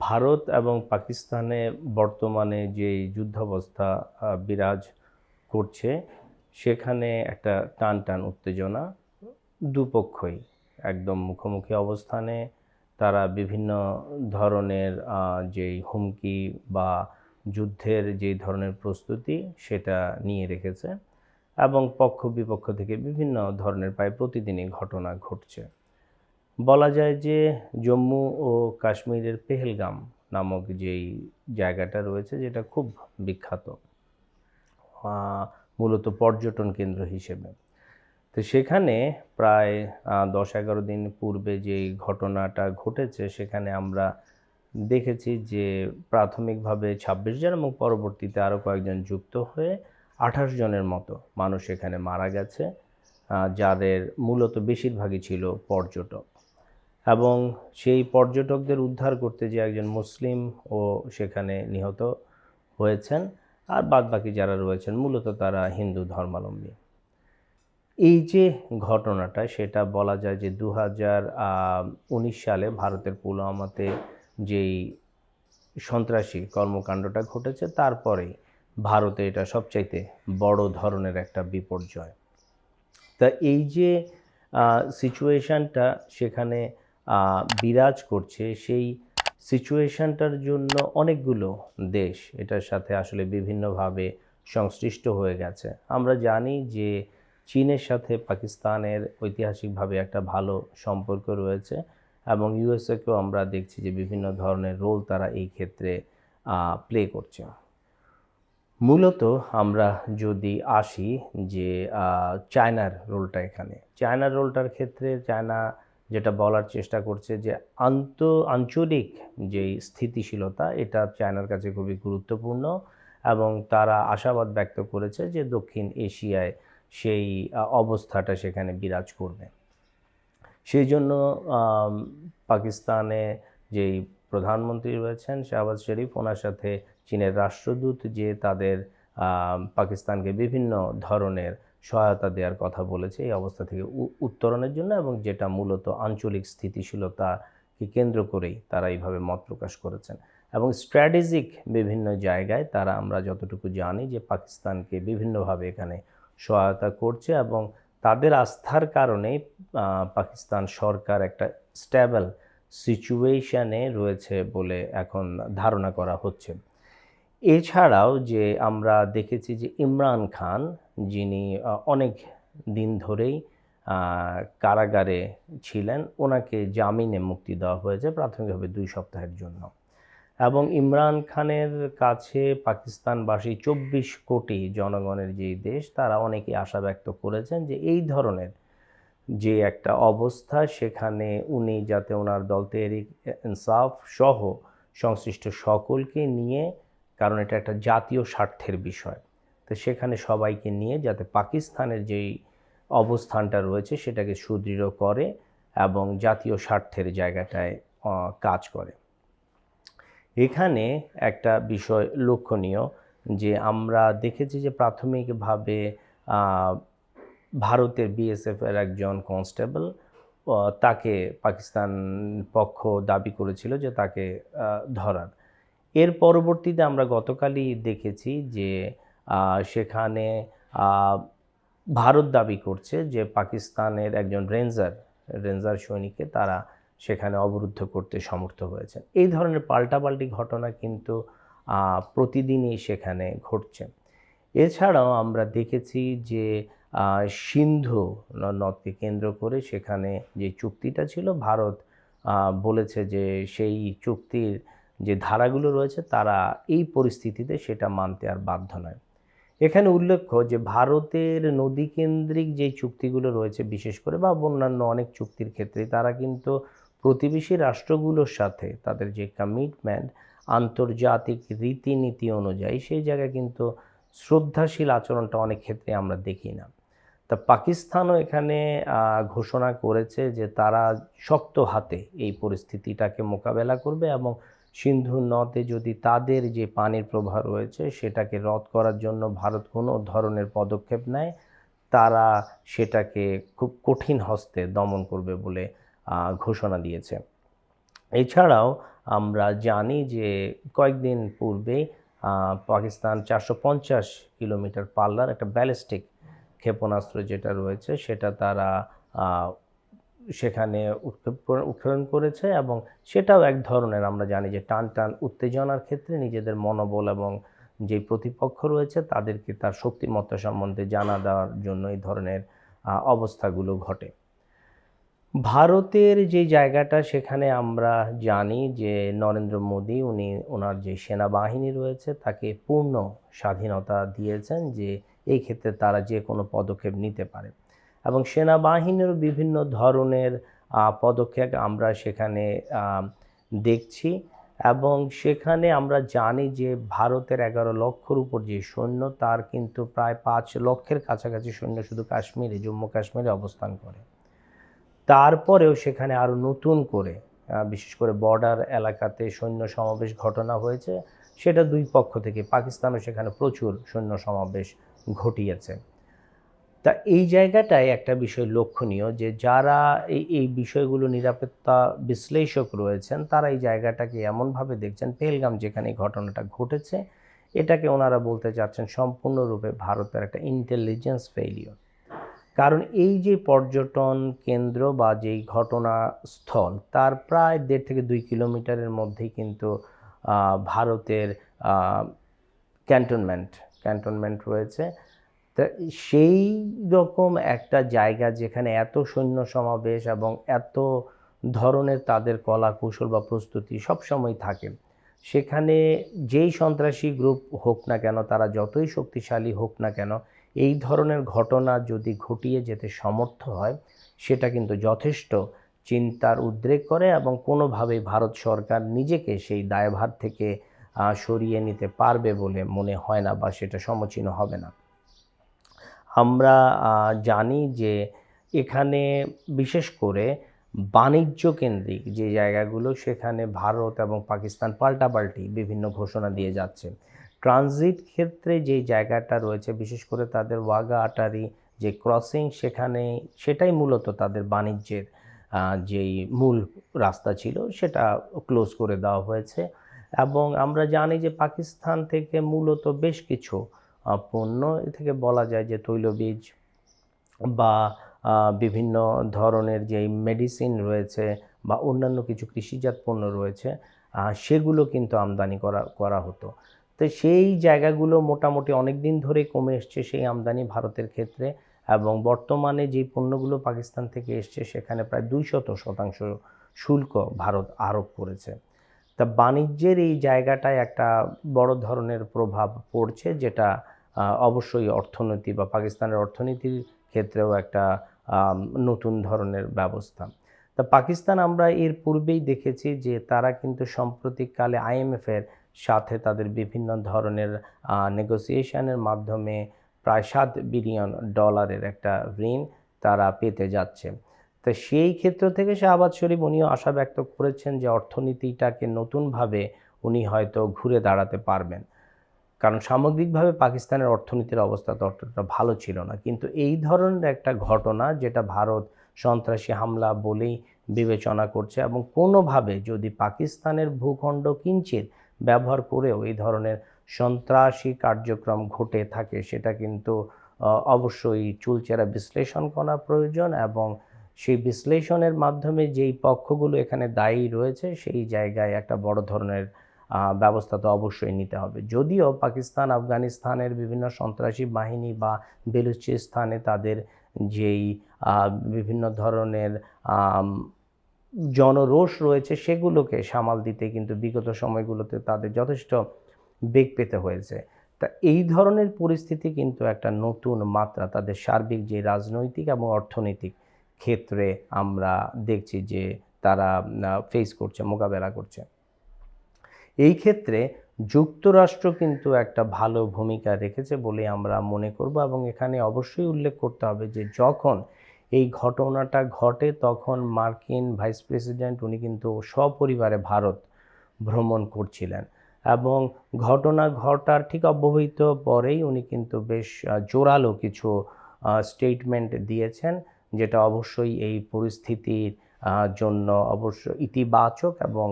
ভারত এবং পাকিস্তানে বর্তমানে যে যুদ্ধাবস্থা বিরাজ করছে, সেখানে একটা টান টান উত্তেজনা দুপক্ষই একদম মুখোমুখি অবস্থানে। তারা বিভিন্ন ধরনের যেই হুমকি বা যুদ্ধের যেই ধরনের প্রস্তুতি সেটা নিয়ে রেখেছে এবং পক্ষ বিপক্ষ থেকে বিভিন্ন ধরনের প্রায় প্রতিদিনই ঘটনা ঘটছে। বলা যায় যে জম্মু ও কাশ্মীরের পেহেলগাম নামক যেই জায়গাটা রয়েছে, যেটা খুব বিখ্যাত মূলত পর্যটন কেন্দ্র হিসেবে। তো সেখানে প্রায় দশ এগারো দিন পূর্বে যেই ঘটনাটা ঘটেছে, সেখানে আমরা দেখেছি যে প্রাথমিকভাবে ছাব্বিশ জন এবং পরবর্তীতে আরও কয়েকজন যুক্ত হয়ে আঠাশ জনের মতো মানুষ এখানে মারা গেছে যাদের মূলত বেশিরভাগই ছিল পর্যটক। এবং সেই পর্যটকদের উদ্ধার করতে যে একজন মুসলিম ও সেখানে নিহত হয়েছেন, আর বাদ বাকি যারা রয়েছেন, মূলত তারা হিন্দু ধর্মাবলম্বী। এই যে ঘটনাটা, সেটা বলা যায় যে দু হাজার উনিশ সালে ভারতের পুলওয়ামাতে যেই সন্ত্রাসী কর্মকাণ্ডটা ঘটেছে তারপরেই ভারতে এটা সবচাইতে বড় ধরনের একটা বিপর্যয়। তা এই যে সিচুয়েশানটা সেখানে বিরাজ করছে সেই সিচুয়েশানটার জন্য অনেকগুলো দেশ এটার সাথে আসলে বিভিন্নভাবে সংশ্লিষ্ট হয়ে গেছে। আমরা জানি যে চীনের সাথে পাকিস্তানের ঐতিহাসিকভাবে একটা ভালো সম্পর্ক রয়েছে এবং ইউএসএকেও আমরা দেখছি যে বিভিন্ন ধরনের রোল তারা এই ক্ষেত্রে প্লে করছে। মূলত আমরা যদি আসি যে চায়নার রোলটা এখানে। চায়নার রোলটার ক্ষেত্রে চায়না যেটা বলার চেষ্টা করছে যে আন্ত, আঞ্চলিক যেই স্থিতিশীলতা, এটা চায়নার কাছে খুবই গুরুত্বপূর্ণ এবং তারা আশাবাদ ব্যক্ত করেছে যে দক্ষিণ এশিয়ায় সেই অবস্থাটা সেখানে বিরাজ করবে। সেই জন্য পাকিস্তানে যেই প্রধানমন্ত্রী রয়েছেন শাহবাজ শরীফ, ওনার সাথে চীনের রাষ্ট্রদূত যে তাদের পাকিস্তানকে বিভিন্ন ধরনের সহায়তা দেওয়ার কথা বলেছে এই অবস্থা থেকে উত্তরণের জন্য এবং যেটা মূলত আঞ্চলিক স্থিতিশীলতাকে কেন্দ্র করেই তারা এইভাবে মত প্রকাশ করেছেন। এবং স্ট্র্যাটেজিক বিভিন্ন জায়গায় তারা আমরা যতটুকু জানি যে পাকিস্তানকে বিভিন্নভাবে এখানে সহায়তা করছে এবং তাদের আস্থার কারণে পাকিস্তান সরকার একটা স্ট্যাবল সিচুয়েশানে রয়েছে বলে এখন ধারণা করা হচ্ছে। এছাড়াও যে আমরা দেখেছি যে ইমরান খান, যিনি অনেক দিন ধরেই কারাগারে ছিলেন, ওনাকে জামিনে মুক্তি দেওয়া হয়েছে প্রাথমিকভাবে দুই সপ্তাহের জন্য। এবং ইমরান খানের কাছে পাকিস্তানবাসী চব্বিশ কোটি জনগণের যেই দেশ, তারা অনেকেই আশা ব্যক্ত করেছেন যে এই ধরনের যে একটা অবস্থা, সেখানে উনি যাতে ওনার দল তেহরিক ইনসাফ সহ সংশ্লিষ্ট সকলকে নিয়ে কারণ এটা একটা জাতীয় স্বার্থের বিষয়। তো সেখানে সবাইকে নিয়ে যাতে পাকিস্তানের যেই অবস্থানটা রয়েছে সেটাকে সুদৃঢ় করে এবং জাতীয় স্বার্থের জায়গাটায় কাজ করে। এখানে একটা বিষয় লক্ষণীয় যে আমরা দেখেছি যে প্রাথমিকভাবে ভারতের বিএসএফ এর একজন কনস্টেবল তাকে পাকিস্তান পক্ষ দাবি করেছিল যে তাকে ধরার। এর পরবর্তীতে আমরা গতকালই দেখেছি যে সেখানে ভারত দাবি করছে যে, পাকিস্তানের একজন রেঞ্জার রেঞ্জার সৈনিককে তারা সেখানে অবরুদ্ধ করতে সমর্থ হয়েছে এই ধরনের পাল্টাপাল্টি ঘটনা কিন্তু প্রতিদিনই সেখানে ঘটছে। এছাড়াও আমরা দেখেছি যে সিন্ধু নদকে কেন্দ্র করে সেখানে যে চুক্তিটা ছিল, ভারত বলেছে যে, সেই চুক্তির যে ধারাগুলো রয়েছে তারা এই পরিস্থিতিতে সেটা মানতে আর বাধ্য নয়। এখানে উল্লেখ্য যে ভারতের নদীকেন্দ্রিক যে চুক্তিগুলো রয়েছে বিশেষ করে বা অন্যান্য অনেক চুক্তির ক্ষেত্রে তারা কিন্তু প্রতিবেশী রাষ্ট্রগুলোর সাথে তাদের যে কমিটমেন্ট আন্তর্জাতিক রীতিনীতি অনুযায়ী সেই জায়গায় কিন্তু শ্রদ্ধাশীল আচরণটা অনেক ক্ষেত্রে আমরা দেখি না। তা পাকিস্তানও এখানে ঘোষণা করেছে যে তারা শক্ত হাতে এই পরিস্থিতিটাকে মোকাবেলা করবে এবং সিন্ধু নদে যদি তাদের যে পানির প্রবাহ রয়েছে সেটাকে রদ করার জন্য ভারত কোনো ধরনের পদক্ষেপ নেয়, তারা সেটাকে খুব কঠিন হস্তে দমন করবে বলে ঘোষণা দিয়েছে। এছাড়াও আমরা জানি যে কয়েকদিন পূর্বে পাকিস্তান চারশো পঞ্চাশ কিলোমিটার পাল্লার একটা ব্যালিস্টিক ক্ষেপণাস্ত্র যেটা রয়েছে সেটা তারা সেখানে উৎক্ষেপণ করেছে এবং সেটাও এক ধরনের আমরা জানি যে টান টান উত্তেজনার ক্ষেত্রে নিজেদের মনোবল এবং যে প্রতিপক্ষ রয়েছে তাদেরকে তার শক্তিমত্তা সম্বন্ধে জানা দেওয়ার জন্য এই ধরনের অবস্থাগুলো ঘটে। ভারতের যে জায়গাটা সেখানে আমরা জানি যে নরেন্দ্র মোদী, উনি ওনার যে সেনাবাহিনী রয়েছে তাকে পূর্ণ স্বাধীনতা দিয়েছেন যে এই ক্ষেত্রে তারা যে কোনো পদক্ষেপ নিতে পারে। এবং সেনাবাহিনীর বিভিন্ন ধরনের পদক্ষেপ আমরা সেখানে দেখছি এবং সেখানে আমরা জানি যে ভারতের এগারো লক্ষর উপর যে সৈন্য, তার কিন্তু প্রায় পাঁচ লক্ষের কাছাকাছি সৈন্য শুধু কাশ্মীরে, জম্মু কাশ্মীরে অবস্থান করে। তারপরেও সেখানে আরও নতুন করে বিশেষ করে বর্ডার এলাকাতে সৈন্য সমাবেশ ঘটনা হয়েছে। সেটা দুই পক্ষ থেকে, পাকিস্তানও সেখানে প্রচুর সৈন্য সমাবেশ ঘটিয়েছে। তা এই জায়গাটায় একটা বিষয় লক্ষণীয় যে যারা এই এই বিষয়গুলো নিরাপত্তা বিশ্লেষক রয়েছেন, তারা এই জায়গাটাকে এমনভাবে দেখছেন, পেহেলগাম যেখানে ঘটনাটা ঘটেছে, এটাকে ওনারা বলতে চাচ্ছেন সম্পূর্ণরূপে ভারতের একটা ইন্টেলিজেন্স ফেইলিওর কারণ এই যে পর্যটন কেন্দ্র বা যেই ঘটনাস্থল, তার প্রায় দেড় থেকে দুই কিলোমিটারের মধ্যেই কিন্তু ভারতের ক্যান্টনমেন্ট ক্যান্টনমেন্ট রয়েছে। তা সেই রকম একটা জায়গা যেখানে এত সৈন্য সমাবেশ এবং এত ধরনের তাদের কলা কৌশল বা প্রস্তুতি সবসময় থাকে, সেখানে যেই সন্ত্রাসী গ্রুপ হোক না কেন, তারা যতই শক্তিশালী হোক না কেন, এই ধরনের ঘটনা যদি ঘটিয়ে যেতে সমর্থ হয়, সেটা কিন্তু যথেষ্ট চিন্তার উদ্রেক করে এবং কোনোভাবেই ভারত সরকার নিজেকে সেই দায়ভার থেকে সরিয়ে নিতে পারবে বলে মনে হয় না বা সেটা সমীচীন হবে না। আমরা জানি যে এখানে বিশেষ করে বাণিজ্য কেন্দ্রিক যে জায়গাগুলো সেখানে ভারত এবং পাকিস্তান পাল্টাপাল্টি বিভিন্ন ঘোষণা দিয়ে যাচ্ছে। ট্রানজিট ক্ষেত্রে যে জায়গাটা রয়েছে, বিশেষ করে তাদের ওয়াগা আটারি যে ক্রসিং সেখানে, সেটাই মূলত তাদের বাণিজ্যের যেই মূল রাস্তা ছিল, সেটা ক্লোজ করে দেওয়া হয়েছে। এবং আমরা জানি যে পাকিস্তান থেকে মূলত বেশ কিছু পণ্য। এ থেকে বলা যায় যে তৈলবীজ বা বিভিন্ন ধরনের যেই মেডিসিন রয়েছে বা অন্যান্য কিছু কৃষিজাত পণ্য রয়েছে সেগুলো কিন্তু আমদানি করা করা হতো। তো সেই জায়গাগুলো মোটামুটি অনেক দিন ধরেই কমে এসছে সেই আমদানি ভারতের ক্ষেত্রে এবং বর্তমানে যে পণ্যগুলো পাকিস্তান থেকে এসছে সেখানে প্রায় দুইশত শতাংশ শুল্ক ভারত আরোপ করেছে। তা বাণিজ্যের এই জায়গাটায় একটা বড় ধরনের প্রভাব পড়ছে যেটা অবশ্যই অর্থনীতি বা পাকিস্তানের অর্থনীতির ক্ষেত্রেও একটা নতুন ধরনের ব্যবস্থা। তা পাকিস্তান আমরা এর পূর্বেই দেখেছি যে তারা কিন্তু সাম্প্রতিককালে আইএমএফের সাথে তাদের বিভিন্ন ধরনের নেগোসিয়েশনের মাধ্যমে প্রায় সাত বিলিয়ন ডলারের একটা ঋণ তারা পেতে যাচ্ছে। তো সেই ক্ষেত্র থেকে শাহবাজ শরীফ উনিও আশা ব্যক্ত করেছেন যে অর্থনীতিটাকে নতুনভাবে উনি হয়তো ঘুরে দাঁড়াতে পারবেন। কারণ সামগ্রিকভাবে পাকিস্তানের অর্থনীতির অবস্থা তো অতটা ভালো ছিল না। কিন্তু এই ধরনের একটা ঘটনা যেটা ভারত সন্ত্রাসী হামলা বলেই বিবেচনা করছে এবং কোনোভাবে যদি পাকিস্তানের ভূখণ্ড কিঞ্চিত ব্যবহার করেও এই ধরনের সন্ত্রাসী কার্যক্রম ঘটে থাকে, সেটা কিন্তু অবশ্যই চুলচেরা বিশ্লেষণ করা প্রয়োজন এবং সেই বিশ্লেষণের মাধ্যমে যেই পক্ষগুলো এখানে দায়ী রয়েছে, সেই জায়গায় একটা বড় ধরনের ব্যবস্থা তো অবশ্যই নিতে হবে। যদিও পাকিস্তান, আফগানিস্তানের বিভিন্ন সন্ত্রাসী বাহিনী বা বেলুচিস্তানে তাদের যেই বিভিন্ন ধরনের জনরোষ রয়েছে, সেগুলোকে সামাল দিতে কিন্তু বিগত সময়গুলোতে তাদের যথেষ্ট বেগ পেতে হয়েছে। তা এই ধরনের পরিস্থিতি কিন্তু একটা নতুন মাত্রা তাদের সার্বিক যে রাজনৈতিক এবং অর্থনৈতিক ক্ষেত্রে আমরা দেখছি যে তারা ফেস করছে, মোকাবেলা করছে। এই ক্ষেত্রে যুক্তরাষ্ট্র কিন্তু একটা ভালো ভূমিকা রেখেছে বলে আমরা মনে করব এবং এখানে অবশ্যই উল্লেখ করতে হবে যে যখন এই ঘটনাটা ঘটে তখন মার্কিন ভাইস প্রেসিডেন্ট উনি কিন্তু সপরিবারে ভারত ভ্রমণ করছিলেন এবং ঘটনা ঘটার ঠিক অব্যবহিত পরেই উনি কিন্তু বেশ জোরালো কিছু স্টেটমেন্ট দিয়েছেন যেটা অবশ্যই এই পরিস্থিতির জন্য অবশ্য ইতিবাচক এবং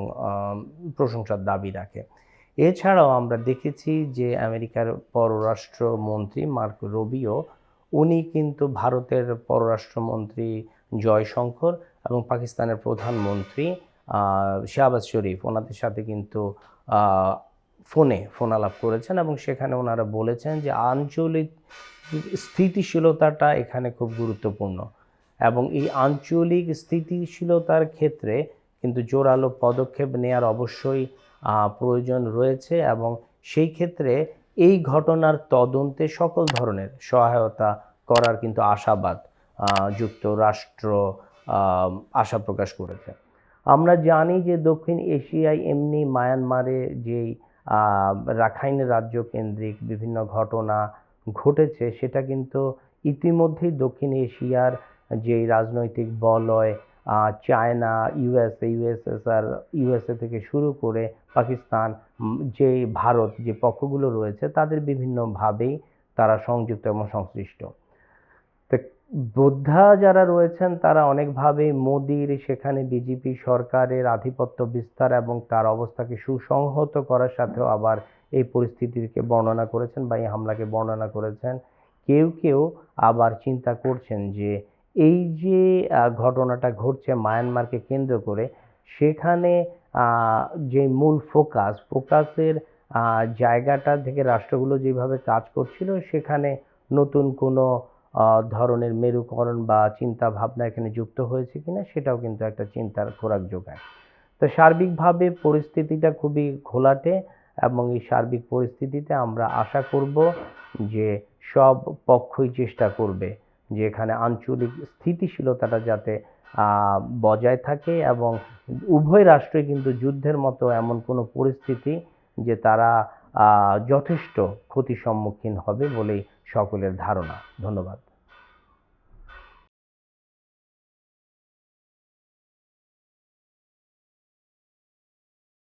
প্রশংসার দাবি রাখে। এছাড়াও আমরা দেখেছি যে আমেরিকার পররাষ্ট্রমন্ত্রী মার্ক রবিও, উনি কিন্তু ভারতের পররাষ্ট্রমন্ত্রী জয়শঙ্কর এবং পাকিস্তানের প্রধানমন্ত্রী শাহবাজ শরীফ। ওনাদের সাথে কিন্তু ফোনে ফোন আলাপ করেছেন এবং সেখানে ওনারা বলেছেন যে আঞ্চলিক স্থিতিশীলতাটা এখানে খুব গুরুত্বপূর্ণ। এবং এই আঞ্চলিক স্থিতিশীলতার ক্ষেত্রে কিন্তু জোরালো পদক্ষেপ নেওয়ার অবশ্যই প্রয়োজন রয়েছে এবং সেই ক্ষেত্রে এই ঘটনার তদন্তে সকল ধরনের সহায়তা করার কিন্তু আশাবাদ যুক্তরাষ্ট্র আশা প্রকাশ করেছে। আমরা জানি যে দক্ষিণ এশিয়ায় এমনি মায়ানমারে যেই রাখাইন রাজ্য কেন্দ্রিক বিভিন্ন ঘটনা ঘটেছে সেটা কিন্তু ইতিমধ্যেই দক্ষিণ এশিয়ার যেই রাজনৈতিক বলয় চায়না ইউএসএ ইউএসএসআর ইউএসএ থেকে শুরু করে পাকিস্তান যে ভারত যে পক্ষগুলো রয়েছে তাদের বিভিন্নভাবেই তারা সংযুক্ত এবং সংশ্লিষ্ট। বোদ্ধা যারা রয়েছেন তারা অনেকভাবে মোদির সেখানে বিজেপি সরকারের আধিপত্য বিস্তার এবং তার অবস্থাকে সুসংহত করার সাথেও আবার এই পরিস্থিতিকে বর্ণনা করেছেন বা এই হামলাকে বর্ণনা করেছেন। কেউ কেউ আবার চিন্তা করছেন যে এই যে ঘটনাটা ঘটছে মায়ানমারকে কেন্দ্র করে, সেখানে যে মূল ফোকাস, ফোকাসের জায়গাটা থেকে রাষ্ট্রগুলো যেভাবে কাজ করছিল, সেখানে নতুন কোনো ধরনের মেরুকরণ বা চিন্তা ভাবনা এখানে যুক্ত হয়েছে কিনা, সেটাও কিন্তু একটা চিন্তার খোরাক যোগায়। তো সার্বিকভাবে পরিস্থিতিটা খুবই ঘোলাটে এবং এই সার্বিক পরিস্থিতিতে আমরা আশা করব যে সব পক্ষই চেষ্টা করবে। যে এখানে আঞ্চলিক স্থিতিশীলতাটা যাতে বজায় থাকে এবং উভয় রাষ্ট্রই কিন্তু যুদ্ধের মতো এমন কোনো পরিস্থিতি যে তারা যথেষ্ট ক্ষতির সম্মুখীন হবে বলেই সকলের ধারণা। ধন্যবাদ।